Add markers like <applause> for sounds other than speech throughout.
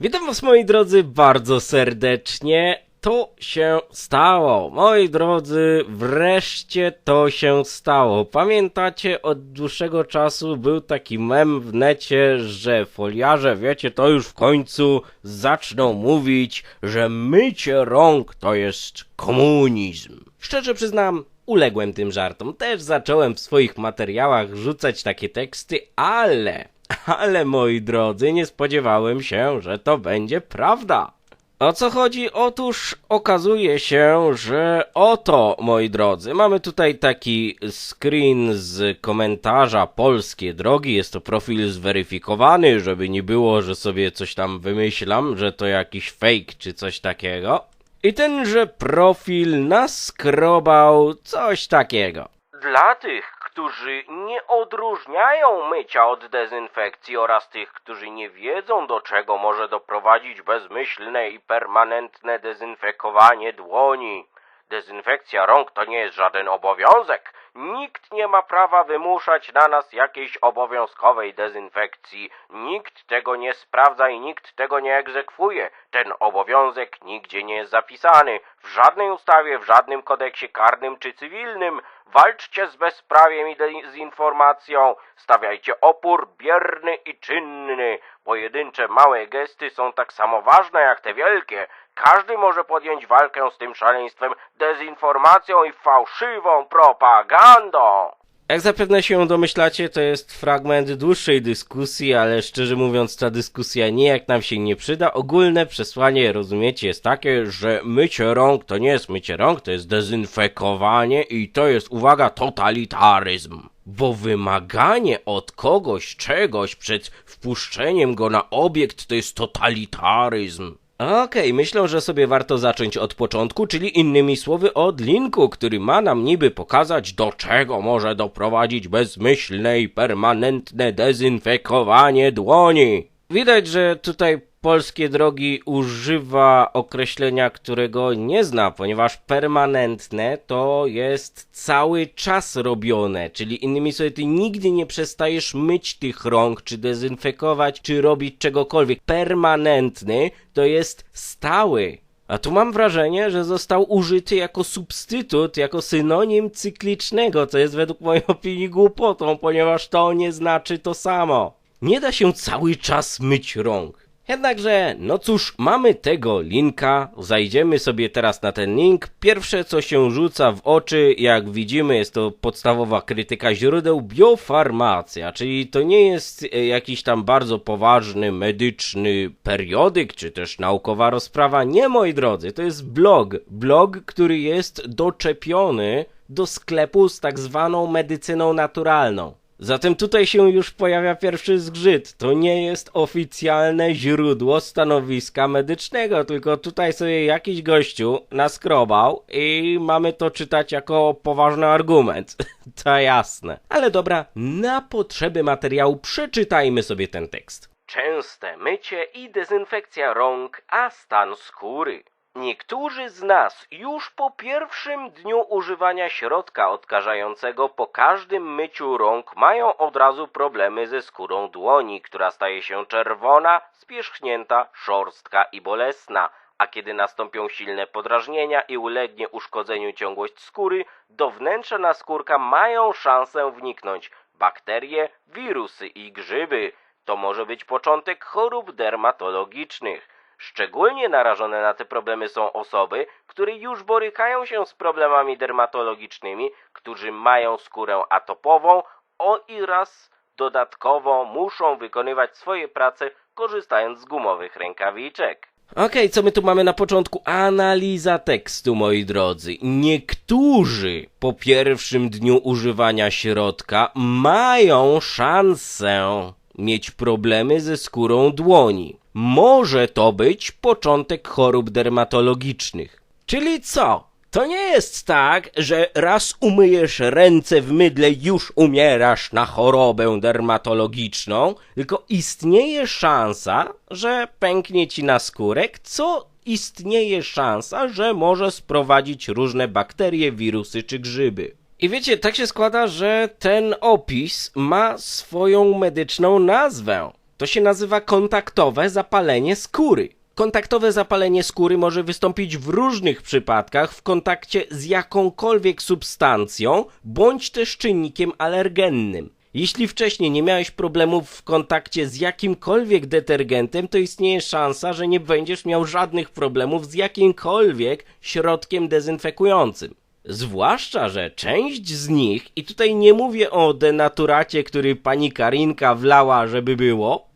Witam was moi drodzy bardzo serdecznie. To się stało. Moi drodzy, wreszcie to się stało. Pamiętacie, od dłuższego czasu był taki mem w necie, że foliarze, wiecie, to już w końcu zaczną mówić, że mycie rąk to jest komunizm. Szczerze przyznam, uległem tym żartom. Też zacząłem w swoich materiałach rzucać takie teksty, ale ale moi drodzy, nie spodziewałem się, że to będzie prawda. O co chodzi? Otóż okazuje się, że oto, moi drodzy, mamy tutaj taki screen z komentarza Polskie Drogi. Jest to profil zweryfikowany, żeby nie było, że sobie coś tam wymyślam, że to jakiś fake czy coś takiego. I tenże profil naskrobał coś takiego. Dla tych, którzy nie odróżniają mycia od dezynfekcji oraz tych, którzy nie wiedzą do czego może doprowadzić bezmyślne i permanentne dezynfekowanie dłoni. Dezynfekcja rąk to nie jest żaden obowiązek. Nikt nie ma prawa wymuszać na nas jakiejś obowiązkowej dezynfekcji. Nikt tego nie sprawdza i nikt tego nie egzekwuje. Ten obowiązek nigdzie nie jest zapisany. W żadnej ustawie, w żadnym kodeksie karnym czy cywilnym. Walczcie z bezprawiem i dezinformacją. Stawiajcie opór bierny i czynny. Pojedyncze małe gesty są tak samo ważne jak te wielkie. Każdy może podjąć walkę z tym szaleństwem, dezinformacją i fałszywą propagandą. Jak zapewne się domyślacie, to jest fragment dłuższej dyskusji, ale szczerze mówiąc, ta dyskusja nijak nam się nie przyda. Ogólne przesłanie, rozumiecie, jest takie, że mycie rąk to nie jest mycie rąk, to jest dezynfekowanie i to jest, uwaga, totalitaryzm. Bo wymaganie od kogoś czegoś przed wpuszczeniem go na obiekt to jest totalitaryzm. Okej, myślę, że sobie warto zacząć od początku, czyli innymi słowy od linku, który ma nam niby pokazać, do czego może doprowadzić bezmyślne i permanentne dezynfekowanie dłoni. Widać, że tutaj polskie drogi używa określenia, którego nie zna, ponieważ permanentne to jest cały czas robione, czyli innymi słowy, ty nigdy nie przestajesz myć tych rąk, czy dezynfekować, czy robić czegokolwiek. Permanentny to jest stały. A tu mam wrażenie, że został użyty jako substytut, jako synonim cyklicznego, co jest według mojej opinii głupotą, ponieważ to nie znaczy to samo. Nie da się cały czas myć rąk. Jednakże, no cóż, mamy tego linka, zajdziemy sobie teraz na ten link. Pierwsze co się rzuca w oczy, jak widzimy, jest to podstawowa krytyka źródeł biofarmacja, czyli to nie jest e, jakiś tam bardzo poważny medyczny periodyk, czy też naukowa rozprawa. Nie, moi drodzy, to jest blog. Blog, który jest doczepiony do sklepu z tak zwaną medycyną naturalną. Zatem tutaj się już pojawia pierwszy zgrzyt. To nie jest oficjalne źródło stanowiska medycznego, tylko tutaj sobie jakiś gościu naskrobał i mamy to czytać jako poważny argument. <laughs> to jasne. Ale dobra, na potrzeby materiału przeczytajmy sobie ten tekst. Częste mycie i dezynfekcja rąk, a stan skóry. Niektórzy z nas już po pierwszym dniu używania środka odkażającego po każdym myciu rąk mają od razu problemy ze skórą dłoni, która staje się czerwona, spierzchnięta, szorstka i bolesna, a kiedy nastąpią silne podrażnienia i ulegnie uszkodzeniu ciągłość skóry, do wnętrza naskórka mają szansę wniknąć bakterie, wirusy i grzyby. To może być początek chorób dermatologicznych. Szczególnie narażone na te problemy są osoby, które już borykają się z problemami dermatologicznymi, którzy mają skórę atopową o i raz dodatkowo muszą wykonywać swoje prace korzystając z gumowych rękawiczek. Okej, okay, co my tu mamy na początku? Analiza tekstu, moi drodzy. Niektórzy po pierwszym dniu używania środka mają szansę mieć problemy ze skórą dłoni. Może to być początek chorób dermatologicznych. Czyli co? To nie jest tak, że raz umyjesz ręce w mydle już umierasz na chorobę dermatologiczną, tylko istnieje szansa, że pęknie ci na skórek, co istnieje szansa, że może sprowadzić różne bakterie, wirusy czy grzyby. I wiecie, tak się składa, że ten opis ma swoją medyczną nazwę. To się nazywa kontaktowe zapalenie skóry. Kontaktowe zapalenie skóry może wystąpić w różnych przypadkach w kontakcie z jakąkolwiek substancją bądź też czynnikiem alergennym. Jeśli wcześniej nie miałeś problemów w kontakcie z jakimkolwiek detergentem, to istnieje szansa, że nie będziesz miał żadnych problemów z jakimkolwiek środkiem dezynfekującym. Zwłaszcza, że część z nich, i tutaj nie mówię o denaturacie, który pani Karinka wlała, żeby było,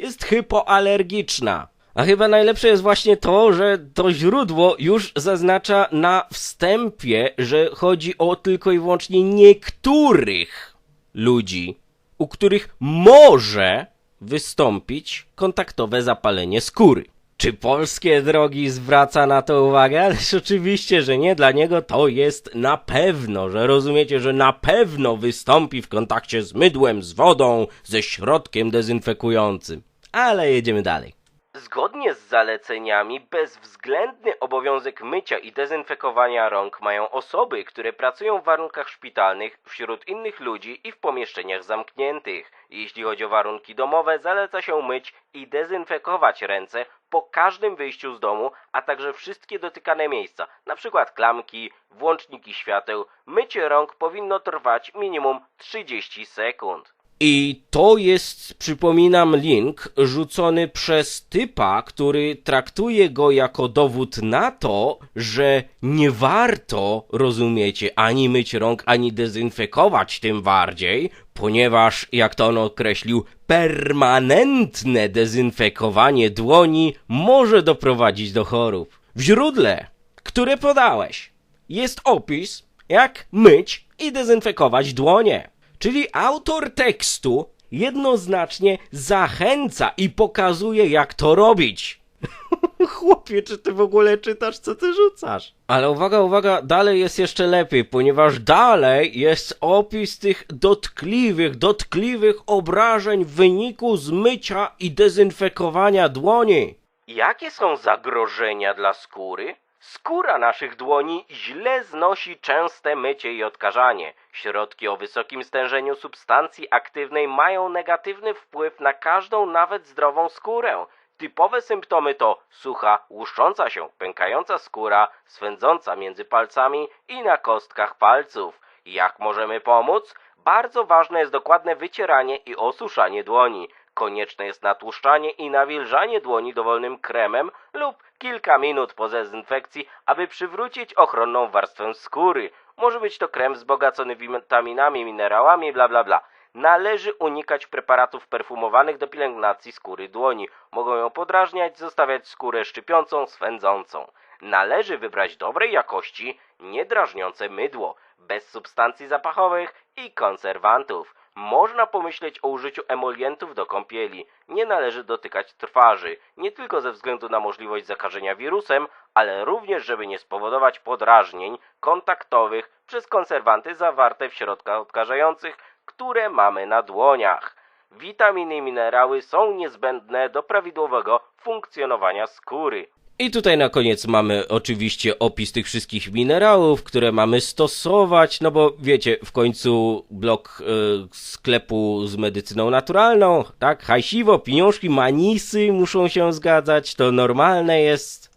jest hypoalergiczna. A chyba najlepsze jest właśnie to, że to źródło już zaznacza na wstępie, że chodzi o tylko i wyłącznie niektórych ludzi, u których może wystąpić kontaktowe zapalenie skóry. Czy polskie drogi zwraca na to uwagę? <laughs> Ależ oczywiście, że nie. Dla niego to jest na pewno, że rozumiecie, że na pewno wystąpi w kontakcie z mydłem, z wodą, ze środkiem dezynfekującym. Ale jedziemy dalej. Zgodnie z zaleceniami, bezwzględny obowiązek mycia i dezynfekowania rąk mają osoby, które pracują w warunkach szpitalnych, wśród innych ludzi i w pomieszczeniach zamkniętych. Jeśli chodzi o warunki domowe, zaleca się myć i dezynfekować ręce po każdym wyjściu z domu, a także wszystkie dotykane miejsca, np. klamki, włączniki świateł. Mycie rąk powinno trwać minimum 30 sekund. I to jest, przypominam, link rzucony przez typa, który traktuje go jako dowód na to, że nie warto, rozumiecie, ani myć rąk, ani dezynfekować tym bardziej, ponieważ, jak to on określił, permanentne dezynfekowanie dłoni może doprowadzić do chorób. W źródle, które podałeś, jest opis, jak myć i dezynfekować dłonie. Czyli autor tekstu jednoznacznie zachęca i pokazuje, jak to robić. <laughs> Chłopie, czy ty w ogóle czytasz, co ty rzucasz? Ale uwaga, uwaga, dalej jest jeszcze lepiej, ponieważ dalej jest opis tych dotkliwych, dotkliwych obrażeń w wyniku zmycia i dezynfekowania dłoni. Jakie są zagrożenia dla skóry? Skóra naszych dłoni źle znosi częste mycie i odkażanie. Środki o wysokim stężeniu substancji aktywnej mają negatywny wpływ na każdą, nawet zdrową skórę. Typowe symptomy to sucha, łuszcząca się, pękająca skóra, swędząca między palcami i na kostkach palców. Jak możemy pomóc? Bardzo ważne jest dokładne wycieranie i osuszanie dłoni. Konieczne jest natłuszczanie i nawilżanie dłoni dowolnym kremem lub kilka minut po dezynfekcji, aby przywrócić ochronną warstwę skóry. Może być to krem wzbogacony witaminami, minerałami, bla bla bla. Należy unikać preparatów perfumowanych do pielęgnacji skóry dłoni. Mogą ją podrażniać, zostawiać skórę szczypiącą, swędzącą. Należy wybrać dobrej jakości, niedrażniące mydło, bez substancji zapachowych i konserwantów. Można pomyśleć o użyciu emolientów do kąpieli. Nie należy dotykać twarzy, nie tylko ze względu na możliwość zakażenia wirusem, ale również, żeby nie spowodować podrażnień kontaktowych przez konserwanty zawarte w środkach odkażających, które mamy na dłoniach. Witaminy i minerały są niezbędne do prawidłowego funkcjonowania skóry. I tutaj na koniec mamy oczywiście opis tych wszystkich minerałów, które mamy stosować, no bo wiecie, w końcu blok y, sklepu z medycyną naturalną, tak? Hajsiwo, pieniążki, manisy muszą się zgadzać, to normalne jest.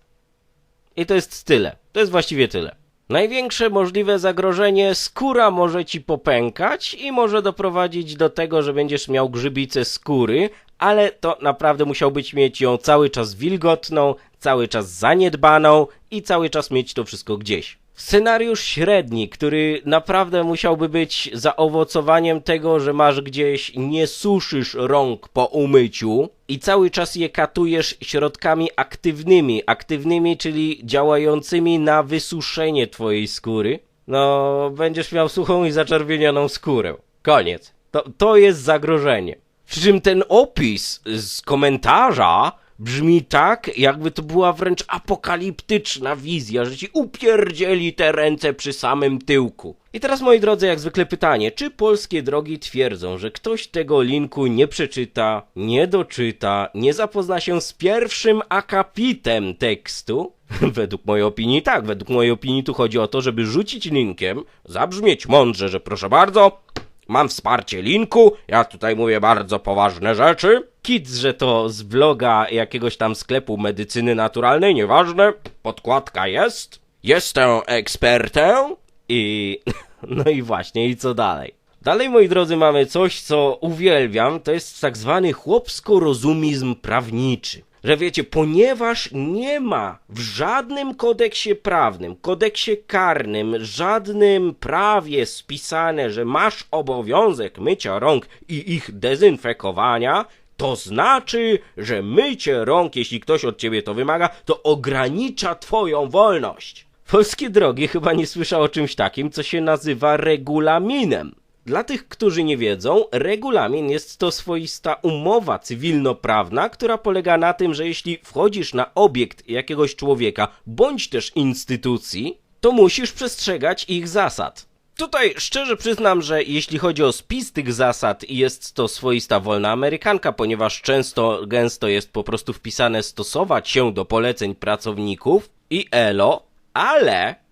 I to jest tyle. To jest właściwie tyle. Największe możliwe zagrożenie skóra może ci popękać i może doprowadzić do tego, że będziesz miał grzybice skóry, ale to naprawdę musiałbyś mieć ją cały czas wilgotną, cały czas zaniedbaną i cały czas mieć to wszystko gdzieś. Scenariusz średni, który naprawdę musiałby być zaowocowaniem tego, że masz gdzieś, nie suszysz rąk po umyciu i cały czas je katujesz środkami aktywnymi, aktywnymi, czyli działającymi na wysuszenie twojej skóry, no będziesz miał suchą i zaczerwienioną skórę. Koniec. To, to jest zagrożenie. Przy czym ten opis z komentarza brzmi tak, jakby to była wręcz apokaliptyczna wizja, że ci upierdzieli te ręce przy samym tyłku. I teraz, moi drodzy, jak zwykle pytanie, czy polskie drogi twierdzą, że ktoś tego linku nie przeczyta, nie doczyta, nie zapozna się z pierwszym akapitem tekstu? <laughs> Według mojej opinii tak, według mojej opinii tu chodzi o to, żeby rzucić linkiem, zabrzmieć mądrze, że proszę bardzo, mam wsparcie linku, ja tutaj mówię bardzo poważne rzeczy, kit, że to z bloga jakiegoś tam sklepu medycyny naturalnej, nieważne, podkładka jest, jestem ekspertem i <laughs> no i właśnie, i co dalej? Dalej, moi drodzy, mamy coś, co uwielbiam, to jest tak zwany chłopsko-rozumizm prawniczy. Że wiecie, ponieważ nie ma w żadnym kodeksie prawnym, kodeksie karnym, żadnym prawie spisane, że masz obowiązek mycia rąk i ich dezynfekowania, to znaczy, że mycie rąk, jeśli ktoś od ciebie to wymaga, to ogranicza twoją wolność. Polskie drogi chyba nie słyszał o czymś takim, co się nazywa regulaminem. Dla tych, którzy nie wiedzą, regulamin jest to swoista umowa cywilnoprawna, która polega na tym, że jeśli wchodzisz na obiekt jakiegoś człowieka bądź też instytucji, to musisz przestrzegać ich zasad. Tutaj szczerze przyznam, że jeśli chodzi o spis tych zasad, jest to swoista wolna amerykanka, ponieważ często, gęsto jest po prostu wpisane stosować się do poleceń pracowników i elo, ale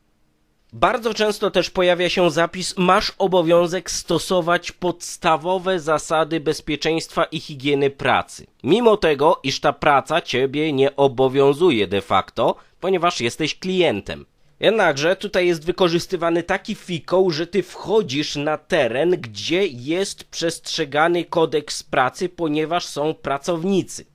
bardzo często też pojawia się zapis masz obowiązek stosować podstawowe zasady bezpieczeństwa i higieny pracy. Mimo tego, iż ta praca ciebie nie obowiązuje de facto, ponieważ jesteś klientem. Jednakże tutaj jest wykorzystywany taki fikoł, że ty wchodzisz na teren, gdzie jest przestrzegany kodeks pracy, ponieważ są pracownicy.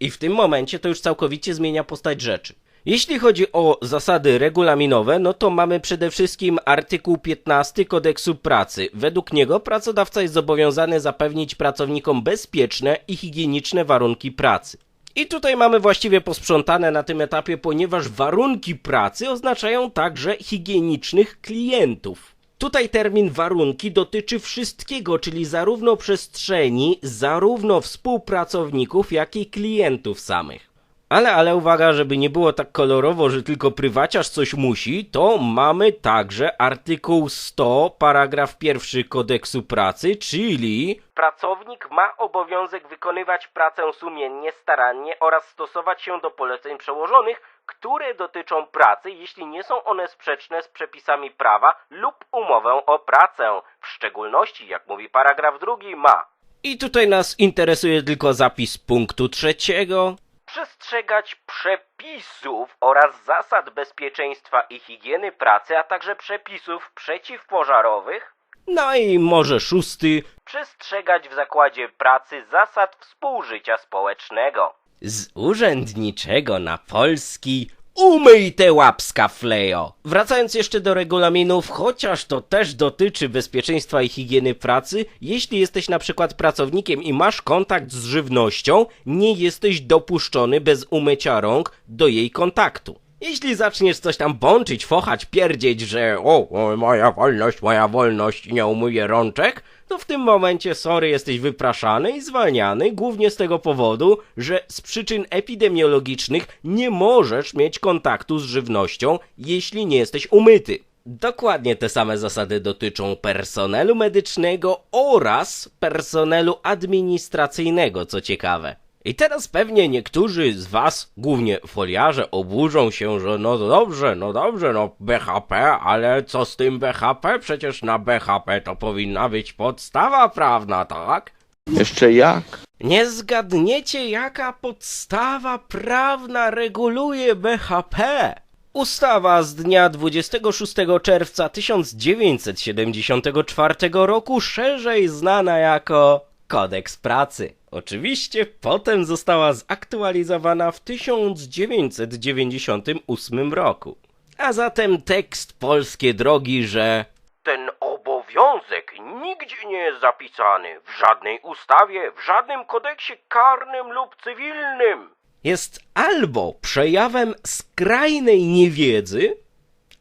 I w tym momencie to już całkowicie zmienia postać rzeczy. Jeśli chodzi o zasady regulaminowe, no to mamy przede wszystkim artykuł 15 kodeksu pracy. Według niego pracodawca jest zobowiązany zapewnić pracownikom bezpieczne i higieniczne warunki pracy. I tutaj mamy właściwie posprzątane na tym etapie, ponieważ warunki pracy oznaczają także higienicznych klientów. Tutaj termin warunki dotyczy wszystkiego, czyli zarówno przestrzeni, zarówno współpracowników, jak i klientów samych. Ale, ale uwaga, żeby nie było tak kolorowo, że tylko prywaciarz coś musi, to mamy także artykuł 100, paragraf pierwszy kodeksu pracy, czyli pracownik ma obowiązek wykonywać pracę sumiennie, starannie oraz stosować się do poleceń przełożonych, które dotyczą pracy, jeśli nie są one sprzeczne z przepisami prawa lub umowę o pracę. W szczególności, jak mówi paragraf drugi, ma. I tutaj nas interesuje tylko zapis punktu trzeciego przestrzegać przepisów oraz zasad bezpieczeństwa i higieny pracy, a także przepisów przeciwpożarowych. No i może szósty, przestrzegać w zakładzie pracy zasad współżycia społecznego. Z urzędniczego na polski Umyj te łapska, Flejo! Wracając jeszcze do regulaminów, chociaż to też dotyczy bezpieczeństwa i higieny pracy, jeśli jesteś na przykład pracownikiem i masz kontakt z żywnością, nie jesteś dopuszczony bez umycia rąk do jej kontaktu. Jeśli zaczniesz coś tam bączyć, fochać, pierdzieć, że o, o, moja wolność, moja wolność, nie umyję rączek, to w tym momencie, sorry, jesteś wypraszany i zwalniany, głównie z tego powodu, że z przyczyn epidemiologicznych nie możesz mieć kontaktu z żywnością, jeśli nie jesteś umyty. Dokładnie te same zasady dotyczą personelu medycznego oraz personelu administracyjnego, co ciekawe. I teraz pewnie niektórzy z was, głównie foliarze, oburzą się, że no dobrze, no dobrze, no BHP, ale co z tym BHP? Przecież na BHP to powinna być podstawa prawna, tak? Jeszcze jak? Nie zgadniecie, jaka podstawa prawna reguluje BHP? Ustawa z dnia 26 czerwca 1974 roku, szerzej znana jako Kodeks Pracy. Oczywiście potem została zaktualizowana w 1998 roku. A zatem tekst Polskie Drogi, że ten obowiązek nigdzie nie jest zapisany w żadnej ustawie, w żadnym kodeksie karnym lub cywilnym. Jest albo przejawem skrajnej niewiedzy,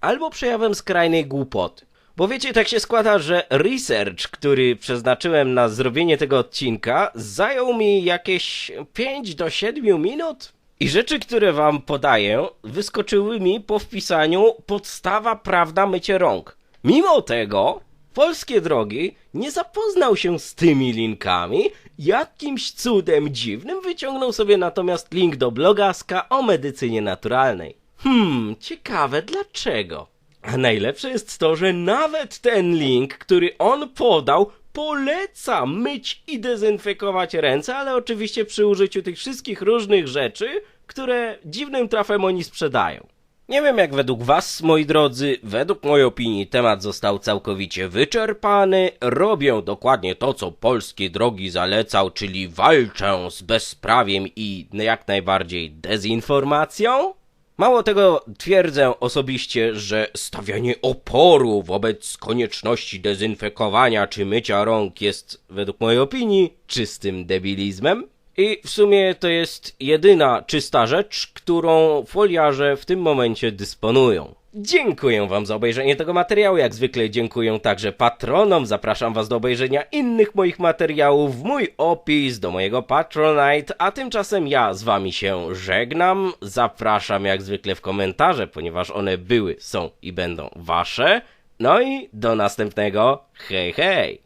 albo przejawem skrajnej głupoty. Bo wiecie, tak się składa, że research, który przeznaczyłem na zrobienie tego odcinka, zajął mi jakieś 5 do 7 minut. I rzeczy, które wam podaję, wyskoczyły mi po wpisaniu podstawa prawda mycie rąk. Mimo tego, Polskie Drogi nie zapoznał się z tymi linkami, jakimś cudem dziwnym wyciągnął sobie natomiast link do blogaska o medycynie naturalnej. Hmm, ciekawe dlaczego. A najlepsze jest to, że nawet ten link, który on podał, poleca myć i dezynfekować ręce, ale oczywiście przy użyciu tych wszystkich różnych rzeczy, które dziwnym trafem oni sprzedają. Nie wiem jak według was, moi drodzy, według mojej opinii temat został całkowicie wyczerpany. Robią dokładnie to, co polskie drogi zalecał, czyli walczą z bezprawiem i jak najbardziej dezinformacją. Mało tego, twierdzę osobiście, że stawianie oporu wobec konieczności dezynfekowania czy mycia rąk jest, według mojej opinii, czystym debilizmem. I w sumie to jest jedyna czysta rzecz, którą foliarze w tym momencie dysponują. Dziękuję Wam za obejrzenie tego materiału. Jak zwykle dziękuję także patronom. Zapraszam Was do obejrzenia innych moich materiałów mój opis do mojego Patronite. A tymczasem ja z Wami się żegnam. Zapraszam jak zwykle w komentarze, ponieważ one były, są i będą Wasze. No i do następnego. Hej, hej!